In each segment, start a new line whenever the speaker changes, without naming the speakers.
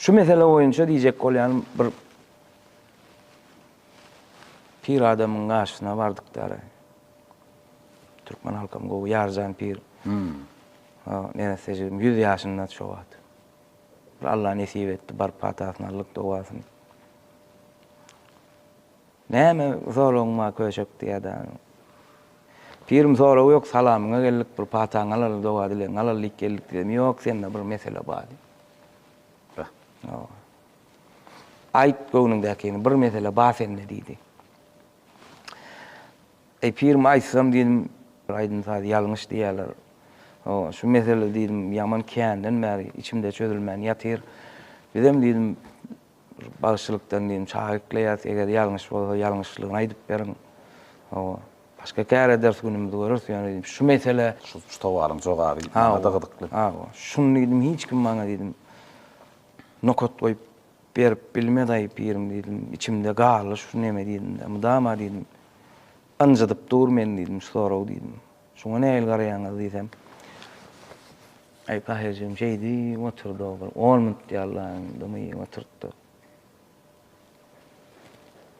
Şu mesele boyunca diyecek ol yani bir pir adamın karşısına vardıkları. Türkmen halkam go yarzan pir.
Hmm.
Ha, ne deseceğim 100 yaşında çoğat. Allah nesip etti bar patasnallık doğasını. Näme zorlugma köşek ýa-da. Pirim soraw yok salamına geldik bir pataňalar dowa dilen, alarlyk geldik dilen. Ýok, sende bir mesele bar. Ayt göwnüňdäkini bir mesele basenne diýdi. Ey pirim aýsam diýdim, aýdyn saz ýalňyş diýerler. O şu mesele diýdim, ýaman känden märi içimde çözülmän ýatyr. Bizem diýdim bagşylykdan diýdim, şahitleýät, eger ýalňyş bolsa ýalňyşlygyny aýdyp berin. O başga käre ders günümde görürüz, ýani şu mesele
şu tawarym jogaby, gıdıklı.
Ha, şunu diýdim, hiç kim maňa diýdim. nokot koyup berip bilme dayıp yerim dedim. İçimde gağlı şu neme dedim. Ama dama dedim. Ancadıp dur men dedim. Soru dedim. Şuna ne el garayanız dedim. Ay pahircim şeydi oturdu. Olmunt yallan dımı oturttu.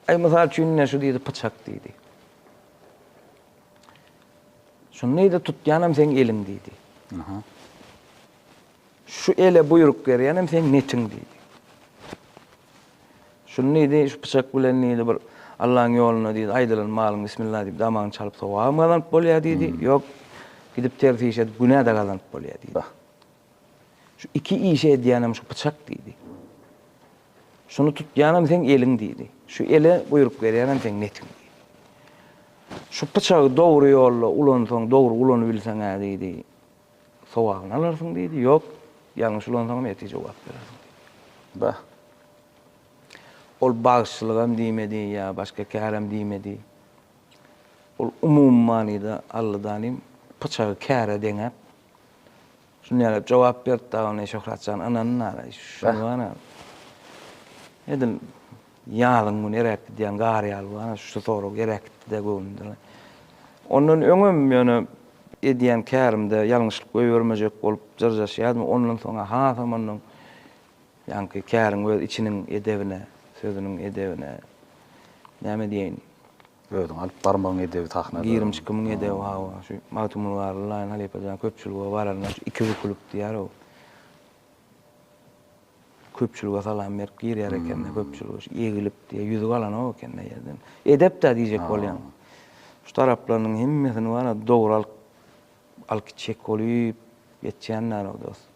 Ay misal çünne şu dedi paçak dedi. Şunu neydi tut yanam sen elim dedi.
Aha.
şu ele buyruk geriyenem sen netin dedi. Şunu neydi, şu bıçak bilen neydi bir Allah'ın yoluna dedi, aydılan malın bismillah deyip daman çalıp savabım kazanıp bolya dedi. Hmm. Yok, gidip tertiş edip günah da kazanıp bolya
dedi.
Şu iki işe ediyenem şu bıçak dedi. Şunu tut yanam sen elin dedi. Şu ele buyruk veriyenem sen netin dedi. Şu bıçağı doğru yolla ulan son doğru ulan bilsen dedi. Savabını alarsın dedi. Yok, Yanlış olandan eti cevap verirdim.
Bah.
Ol bağışçılığım demedi ya başka kârem demedi. Ol umum manida Allah'danim pıçağı kâre denep. Şunu yani cevap verdi da ona Şöhratcan ananın ara. Şunu ana. Edim yağlın bunu erekti diyen gari alvana şu soru erekti de gönderdi. Onun öňüm ýöne edýän kärimde ýalňyşlyk goýbermejek bolup jarjaşýadym. Ondan soňra ha zamanyň ýanky käriň öz içiniň edebine, sözüniň edebine näme diýeň?
Öýdüm, alyp barmagyň edebi taxna.
22 müň edebi hawa, şu matumul warlaýyn haleýpa jan köpçülügi bararna şu iki bükülüp diýär o. Köpçülügi salam berip girýär eken, hmm. köpçülük egilip diýär, ýüzi galan o eken ýerden. Edep de diýjek bolýan. Şu taraplarının hemmesini wara dogral al che coli piacciono dos.